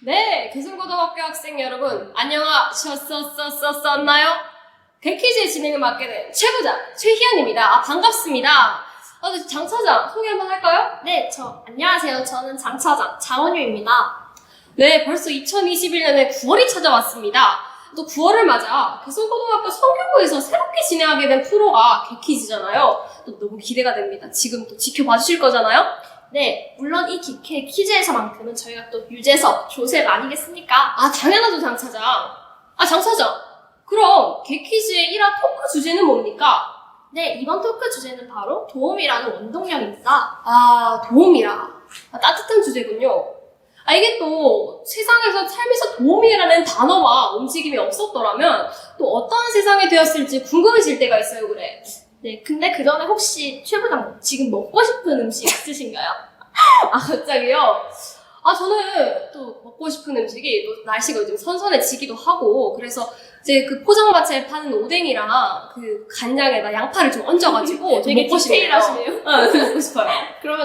네, 개성고등학교 학생 여러분, 안녕하셨었었었나요? 개퀴즈의 진행을 맡게 된 최부장 최희연입니다. 아, 반갑습니다. 아, 네, 장 차장 소개 한번 할까요? 네, 저 안녕하세요. 저는 장 차장 장원유입니다. 네, 벌써 2021년에 9월이 찾아왔습니다. 또 9월을 맞아 개성고등학교 성교부에서 새롭게 진행하게 된 프로가 개퀴즈잖아요. 또 너무 기대가 됩니다. 지금 또 지켜봐 주실 거잖아요? 네, 물론 이 기캐 퀴즈에서만큼은 저희가 또 유재석, 조셉 아니겠습니까? 아, 당연하죠, 장 차장. 아, 장 차장. 그럼 개퀴즈의 1화 토크 주제는 뭡니까? 네, 이번 토크 주제는 바로 도움이라는 원동력입니다. 아, 도움이라. 아, 따뜻한 주제군요. 아, 이게 또 세상에서 삶에서 도움이라는 단어와 움직임이 없었더라면 또 어떠한 세상이 되었을지 궁금해질 때가 있어요, 그래. 네, 근데 그 전에 혹시 최 부장 지금 먹고 싶은 음식 있으신가요? 아, 갑자기요? 아, 저는 또 먹고 싶은 음식이 또 날씨가 요즘 선선해지기도 하고, 그래서 이제 그 포장마차에 파는 오뎅이랑 그 간장에다 양파를 좀 얹어가지고 좀 되게 먹고 싶네요. 디테일하시네요. 응, 먹고 싶어요.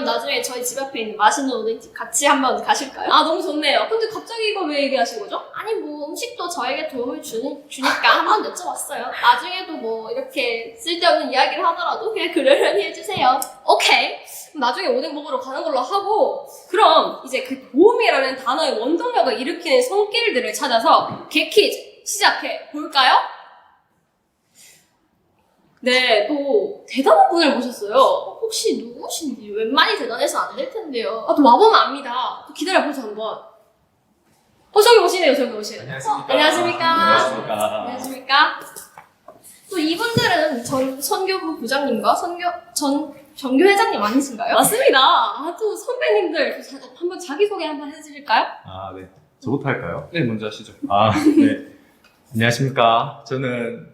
그러면 나중에 저희 집 앞에 있는 맛있는 오뎅집 같이 한번 가실까요? 아, 너무 좋네요. 근데 갑자기 이거 왜 얘기하신 거죠? 아니 뭐 음식도 저에게 도움을 주니, 주니까 한번 여쭤봤어요. 나중에도 뭐 이렇게 쓸데없는 이야기를 하더라도 그냥 그러려니 해주세요. 오케이. 그럼 나중에 오뎅 먹으러 가는 걸로 하고, 그럼 이제 그 도움이라는 단어의 원동력을 일으키는 손길들을 찾아서 개퀴즈 시작해 볼까요? 네, 또 대단한 분을 모셨어요. 혹시 누구신지 웬만히 대단해서 안 될 텐데요. 아, 또 와보면 압니다. 또 기다려보죠, 한번. 어, 저기 오시네요, 저기 오시네요. 안녕하십니까. 안녕하십니까. 안녕하십니까. 안녕하십니까? 또 이분들은 전 선교부 부장님과 선교 전 정교 회장님 아니신가요? 맞습니다. 아, 또 선배님들 자- 한번 자기소개 한번 해주실까요? 아, 네. 저부터 할까요? 네, 먼저 하시죠. 아, 네. 안녕하십니까. 저는,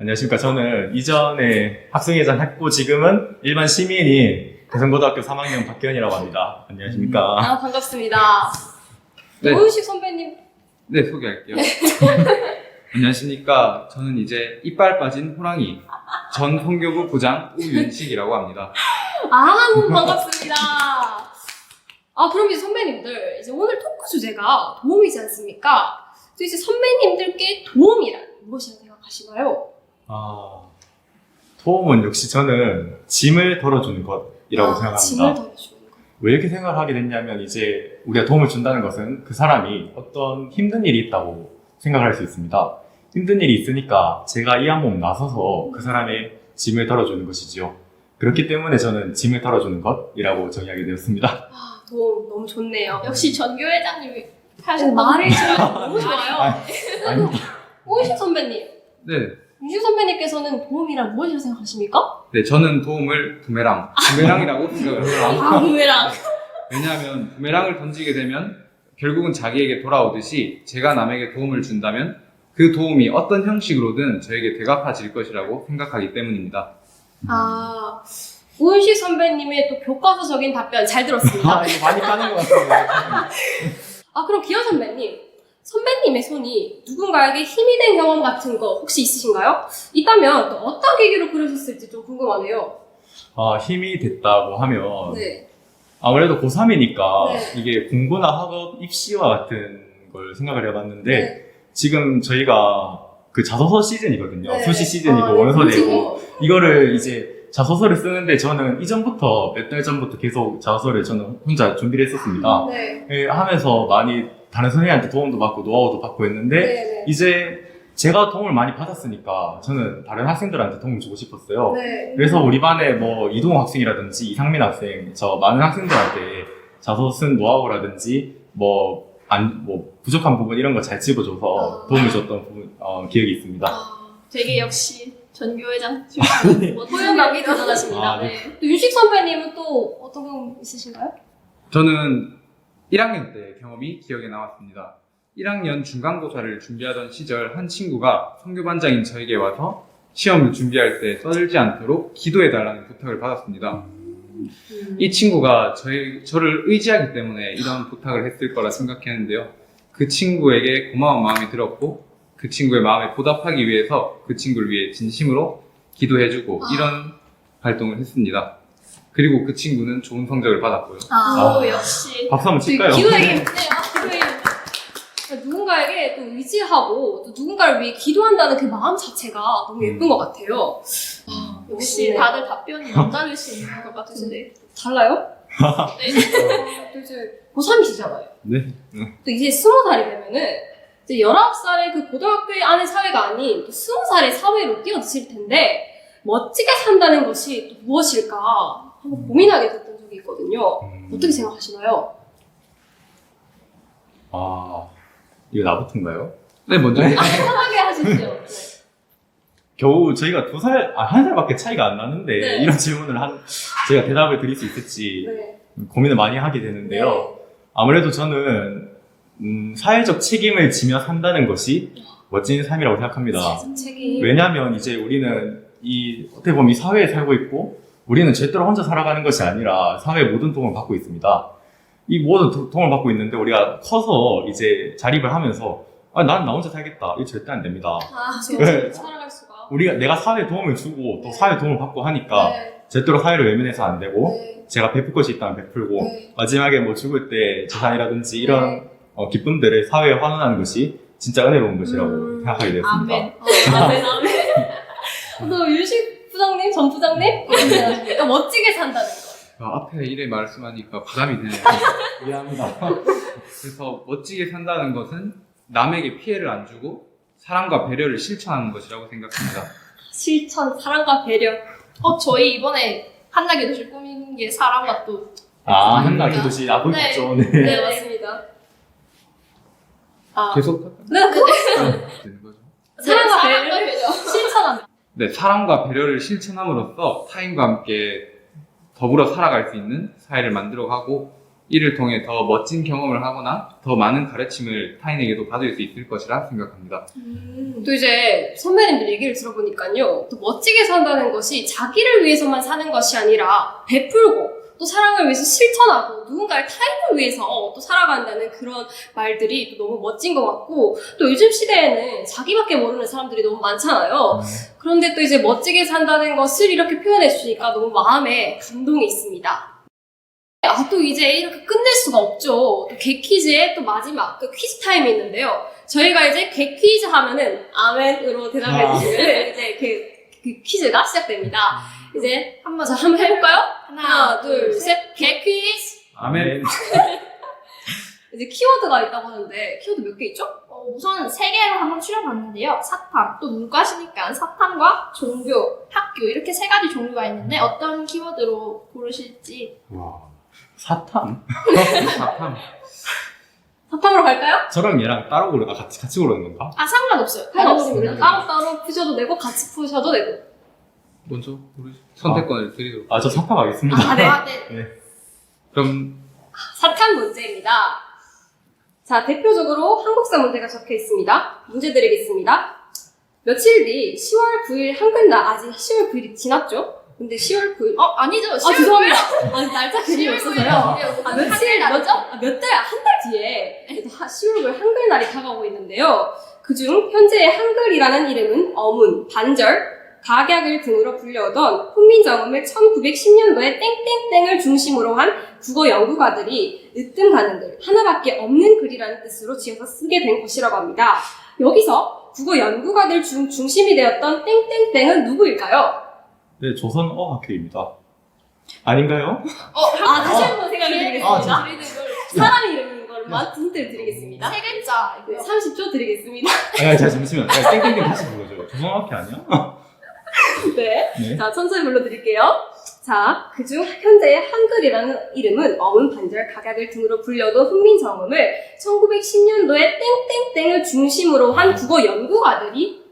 안녕하십니까. 저는 이전에 학생회장 했고 지금은 일반 시민인 대성고등학교 3학년 박기현이라고 합니다. 안녕하십니까. 아, 반갑습니다. 네. 노윤식 선배님. 네, 소개할게요. 안녕하십니까. 저는 이제 이빨 빠진 호랑이 전 성교부 부장 우윤식이라고 합니다. 아, 너무 반갑습니다. 아, 그럼 이제 선배님들, 이제 오늘 토크 주제가 도움이지 않습니까? 또 이제 선배님들께 도움이란 무엇이라고 생각하시나요? 아, 도움은 역시 저는 짐을 덜어주는 것이라고 아, 생각합니다. 짐을 덜어주는 거. 왜 이렇게 생각을 하게 됐냐면 이제 우리가 도움을 준다는 것은 그 사람이 어떤 힘든 일이 있다고 생각을 할수 있습니다. 힘든 일이 있으니까 제가 이 한 몸 나서서 그 사람의 짐을 덜어주는 것이지요. 그렇기 때문에 저는 짐을 덜어주는 것이라고 정의하게 되었습니다. 아, 도움 너무 좋네요. 역시 전교 회장님이 어, 하신 말을 너무 좋아요. 아니, 오이식 선배님, 네, 윤식 선배님께서는 도움이란 무엇이라고 생각하십니까? 네, 저는 도움을 부메랑, 부메랑이라고 생각을 해요. 아, 부메랑. 왜냐하면 부메랑을 던지게 되면 결국은 자기에게 돌아오듯이 제가 남에게 도움을 준다면 그 도움이 어떤 형식으로든 저에게 되갚아질 것이라고 생각하기 때문입니다. 아, 오윤식 선배님의 또 교과서적인 답변 잘 들었습니다. 아, 이거 많이 까는 것 같아요. 아, 그럼 기현 선배님. 선배님의 손이 누군가에게 힘이 된 경험 같은 거 혹시 있으신가요? 있다면 또 어떤 계기로 그러셨을지 좀 궁금하네요. 아, 힘이 됐다고 하면 네. 아무래도 고3이니까 네. 이게 공부나 학업, 입시와 같은 걸 생각을 해봤는데 네. 지금 저희가 그 자소서 시즌이거든요. 네. 수시 시즌이고 아, 원서 네, 내고 이거를 이제 자소서를 쓰는데 저는 이전부터 몇 달 전부터 계속 자소서를 저는 혼자 준비를 했었습니다. 네. 예, 하면서 많이 다른 선생님한테 도움도 받고 노하우도 받고 했는데 네. 네. 이제 제가 도움을 많이 받았으니까 저는 다른 학생들한테 도움을 주고 싶었어요. 네. 그래서 우리 반에 뭐 이동호 학생이라든지 이상민 학생 저 많은 학생들한테 자소서 쓴 노하우라든지 뭐 안, 뭐 부족한 부분 이런 거 잘 집어줘서 아. 도움을 줬던 부분, 어, 기억이 있습니다. 아, 되게 역시 전교 회장 출신 뭐 호연감이 대단하십니다. 아, 네. 네. 또 윤식 선배님은 또 어떤 경험 있으신가요? 저는 1학년 때 경험이 기억에 남았습니다. 1학년 중간고사를 준비하던 시절 한 친구가 성교반장인 저에게 와서 시험을 준비할 때 떠들지 않도록 기도해달라는 부탁을 받았습니다. 이 친구가 저희, 저를 의지하기 때문에 이런 부탁을 했을 거라 생각했는데요. 그 친구에게 고마운 마음이 들었고 그 친구의 마음에 보답하기 위해서 그 친구를 위해 진심으로 기도해주고 아. 이런 활동을 했습니다. 그리고 그 친구는 좋은 성적을 받았고요. 아, 오, 역시 박수 한번 칠까요? 기도의 힘. 네, 아, 기도의 누군가에게 또 의지하고 또 누군가를 위해 기도한다는 그 마음 자체가 너무 예쁜 것 같아요. 아, 역시 네. 다들 답변이 남다르신 것 같으신데. 달라요? 네. 아, 또 이제 고3이시잖아요. 네. 또 이제 스무 살이 되면은 이제 19살의 그 고등학교 안의 사회가 아닌 또 스무 살의 사회로 뛰어드실 텐데 멋지게 산다는 것이 또 무엇일까 한번 고민하게 됐던 적이 있거든요. 음. 어떻게 생각하시나요? 아, 이거 나부터인가요? 네, 먼저. 편하게 하시죠. 겨우 저희가 두 살, 아, 한 살밖에 차이가 안 나는데, 네. 이런 질문을 한, 제가 대답을 드릴 수 있을지 네. 고민을 많이 하게 되는데요. 아무래도 저는, 음, 사회적 책임을 지며 산다는 것이 멋진 삶이라고 생각합니다. 네. 책임. 왜냐하면 이제 우리는 이, 어떻게 보면 이 사회에 살고 있고, 우리는 절대로 혼자 살아가는 것이 아니라 사회의 모든 도움을 받고 있습니다. 이 모든 도- 도움을 받고 있는데 우리가 커서 이제 자립을 하면서, 아, 난 나 혼자 살겠다. 이거 절대 안 됩니다. 아, 네. 살아갈 수가. 우리가 내가 사회에 도움을 주고 또 사회 도움을 받고 하니까 네. 절대로 사회를 외면해서 안 되고 네. 제가 베풀 것이 있다면 베풀고 네. 마지막에 뭐 죽을 때 재산이라든지 이런 어, 기쁨들을 사회에 환원하는 것이 진짜 은혜로운 것이라고 음. 생각하게 되었습니다. 아멘. 어, 아멘, 아멘. 또 유식 부장님, 전 부장님? 생각하십니까? 멋지게 산다는 거. 아, 앞에 일에 말씀하니까 부담이 되네요. 미안합니다. 그래서 멋지게 산다는 것은 남에게 피해를 안 주고 사랑과 배려를 실천하는 것이라고 생각합니다. 실천, 사랑과 배려. 어, 저희 이번에 한나게 도시 꾸민 게 사람과 또. 아. 한나 기도시 아, 네. 보셨죠? 네. 네, 맞습니다. 아, 계속? 네, 그거 되는 거죠. 사랑과 사랑과 배려. 실천하는. 네, 사랑과 배려를 실천함으로써 타인과 함께 더불어 살아갈 수 있는 사회를 만들어가고 이를 통해 더 멋진 경험을 하거나 더 많은 가르침을 타인에게도 받을 수 있을 것이라 생각합니다. 또 이제 선배님들 얘기를 들어보니까요. 또 멋지게 산다는 것이 자기를 위해서만 사는 것이 아니라 베풀고 또 사랑을 위해서 실천하고 누군가의 타인을 위해서 또 살아간다는 그런 말들이 또 너무 멋진 것 같고 또 요즘 시대에는 자기밖에 모르는 사람들이 너무 많잖아요. 그런데 또 이제 멋지게 산다는 것을 이렇게 표현해 주시니까 너무 마음에 감동이 있습니다. 아, 또 이제 이렇게 끝낼 수가 없죠. 또 개퀴즈의 또 마지막 그 퀴즈 타임이 있는데요. 저희가 이제 개퀴즈 하면은 아멘으로 대답해 아. 주시면 이제 그, 그 퀴즈가 시작됩니다. 이제 한번 자 한번 해볼까요? 하나, 둘, 셋, 개퀴즈. 아멘. 이제 키워드가 있다고 하는데 키워드 몇 개 있죠? 어, 우선 세 개로 한번 추려봤는데요. 사탐, 또 문과시니까 사탐과 종교, 학교 이렇게 세 가지 종류가 있는데 어떤 키워드로 고르실지 와, 사탐? 사탐. 사탕으로 갈까요? 저랑 얘랑 따로 고르나 같이 같이 고르는 건가? 아 상관없어요. 상관없습니다. 따로따로 푸셔도 되고 같이 푸셔도 되고. 먼저 고르시 선택권을 드리도록. 아, 저 사탐 하겠습니다. 아, 네. 아, 네. 그럼 사탐 문제입니다. 자, 대표적으로 한국사 문제가 적혀 있습니다. 문제 드리겠습니다. 며칠 뒤 10월 9일 한글날 아직 10월 9일이 지났죠? 근데 10월 9일 어 아니죠. 아 죄송합니다. 아 날짜 10월 없어서요. 아, 며칠, 며칠 몇, 나죠? 아, 몇 달, 한 달 뒤에 10월 9일 한글날이 다가오고 있는데요. 그중 현재의 한글이라는 이름은 어문, 반절, 각약을 등으로 불려오던 훈민정음을 1910년도에 땡땡땡을 중심으로 한 국어 연구가들이 으뜸 가는 글, 하나밖에 없는 글이라는 뜻으로 지어서 쓰게 된 것이라고 합니다. 여기서 국어 연구가들 중 중심이 되었던 땡땡땡은 누구일까요? 네, 조선 어학회입니다. 아닌가요? 어, 아, 다시 한 번 생각해 기회 드리겠습니다. 드리는 걸. 사람 이름인 걸만 힌트를 드리겠습니다. 세 글자. 네, 30초 드리겠습니다. 아, 자, 잠시만. 야, 땡땡땡 다시 불러줘요. 조선 어학회 아니야? 네. 네. 자, 천천히 불러드릴게요. 자, 그중 현재의 한글이라는 이름은 어문, 반절, 각약을 등으로 불려도 훈민정음을 1910년도에 땡땡땡을 중심으로 한 국어 연구가들이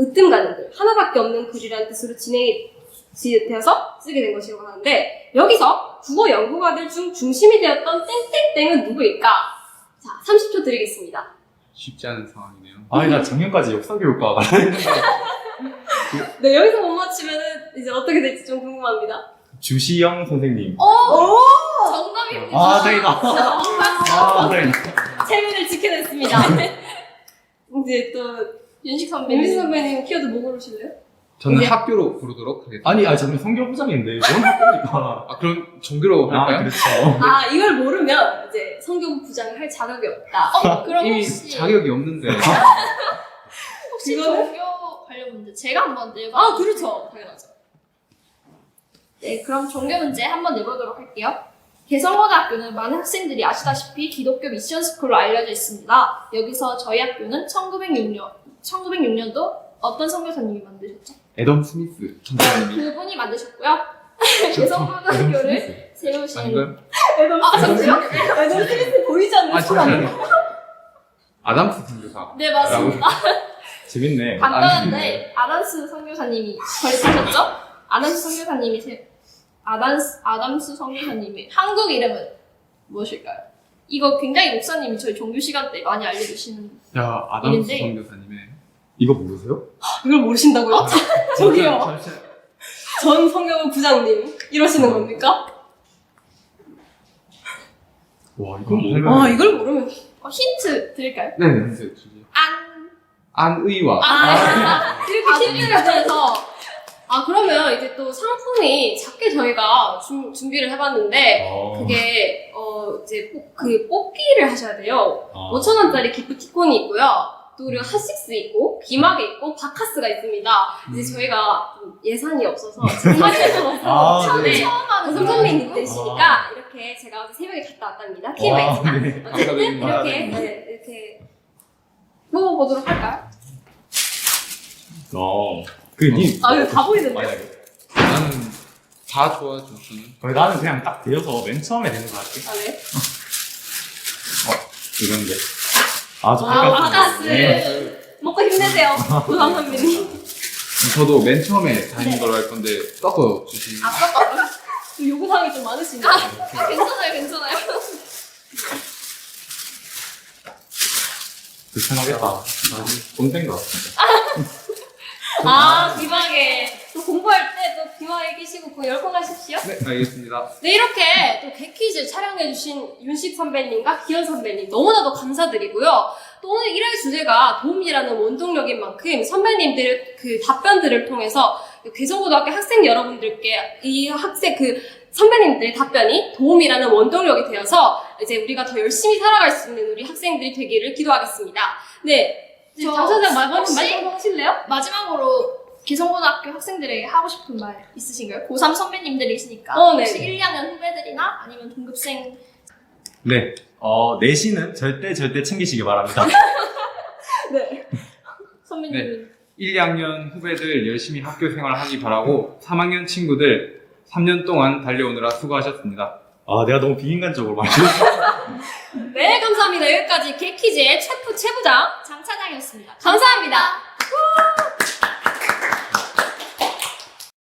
으뜸 가는 글, 하나밖에 없는 글이라는 뜻으로 진행이 지- 되어서 쓰게 된 것이라고 하는데 여기서 국어 연구가들 중 중심이 되었던 땡땡땡은 누구일까? 자, 30초 드리겠습니다. 쉽지 않은 상황이네요. 아니, 나 작년까지 역사교육과 가는데 네, 여기서 못 맞추면은 이제 어떻게 될지 좀 궁금합니다. 주시영 선생님. 오! 정답입니다. 아, 다행이다. 아, 다행이다. 체면을 지켜냈습니다. 이제 또 윤식 선배님. 민수 선배님 키워드 뭐 고르실래요? 저는 이제- 학교로 부르도록 하겠습니다. 아니, 아, 저는 성교부장인데, 뭔 학교입니까? 아, 그럼 종교로 아, 할까요? 그렇죠. 아 이걸 모르면 이제 성교부 부장을 할 자격이 없다. 어, 그럼 이미 혹시 자격이 없는데. 혹시 이거는? 종교 관련 문제 제가 한번 내봐. 아 그렇죠, 당연하죠. 네, 그럼 종교 문제 한번 내보도록 할게요. 개성고등학교는 많은 학생들이 아시다시피 기독교 미션 스쿨로 알려져 있습니다. 여기서 저희 학교는 1906년, 1906년도 어떤 선교사님이 만드셨죠? 애덤 스미스 선생님이. 그분이 만드셨고요. 개성고등학교를 세우신 아닌가요? 아 잠시만. 애들 스미스 보이지 않는 아, 사람. 잠시만요. 아담스 선교사. 네 맞습니다. 재밌네. 간단한데 아담스 선교사님이 설립하셨죠? 아담스 선교사님이 세, 아담스 아담스 선교사님의 한국 이름은 무엇일까요? 이거 굉장히 목사님이 저희 종교 시간 때 많이 알려주시는 야, 아담스 선교사님의. 이거 모르세요? 이걸 모르신다고요? 저기요. 잠시- 전 성교부 부장님 이러시는 겁니까? 와, 이건 음. 뭐. 와 이걸 모르면 어, 힌트 드릴까요? 네, 네. 안 안의와. 아, 이렇게 아들이 힌트를 드려서 아 그러면 이제 또 상품이 작게 저희가 준, 준비를 해봤는데 어. 그게 어 이제 뽑- 그 뽑기를 하셔야 돼요. 어. 5천 원짜리 기프티콘이 있고요. 또 그리고 핫식스 있고 비마개 있고 바카스가 있습니다. 이제 저희가 좀 예산이 없어서 정말 아, 없어서 네. 네. 처음 하는 선배님 되시니까 이렇게 제가 어제 새벽에 갔다 왔답니다. 와, 지만 네. 어쨌든 감사드립니다. 이렇게 네, 이렇게 뽑아보도록 할까요? 어. 그, 니. 아 이거 다 보이는데요? 만약에. 나는 다 저는. 거의 나는 그냥 딱 되어서 맨 처음에 되는 거 같아. 아 네. 이건데. 아, 저 아, 바카스. 바카스. 네. 먹고 힘내세요. 부담 선배님. 저도 맨 처음에 다니는 걸로 할 건데, 섞어 주시. 요구사항이 좀 많으시네요. 아, 괜찮아요, 괜찮아요. 불편하겠다. 꼰대인 것 같은데. 아, 비마개. 또 공부할 때 또 비마개 끼시고 그 열공 하십시오. 네, 알겠습니다. 네, 이렇게 또 개퀴즈 촬영해주신 윤식 선배님과 기현 선배님 너무나도 감사드리고요. 또 오늘 일할 주제가 도움이라는 원동력인 만큼 선배님들 그 답변들을 통해서 괴성고등학교 학생 여러분들께 이 학생 그 선배님들의 답변이 도움이라는 원동력이 되어서 이제 우리가 더 열심히 살아갈 수 있는 우리 학생들이 되기를 기도하겠습니다. 네. 저 장선생 말, 말, 혹시- 말씀 하실래요? 마지막으로 기성고등학교 학생들에게 하고 싶은 말 있으신가요? 고3 선배님들이 있으니까 어, 네. 혹시 1, 2학년 후배들이나 아니면 동급생 네. 어, 내신은 절대 절대 챙기시기 바랍니다. 네. 선배님 1, 2학년 후배들 열심히 학교 생활하기 바라고 3학년 친구들 3년 동안 달려오느라 수고하셨습니다. 아, 내가 너무 비인간적으로 말했어. 네, 감사합니다. 여기까지 개퀴즈의 최프 최부장 장차장이었습니다. 감사합니다.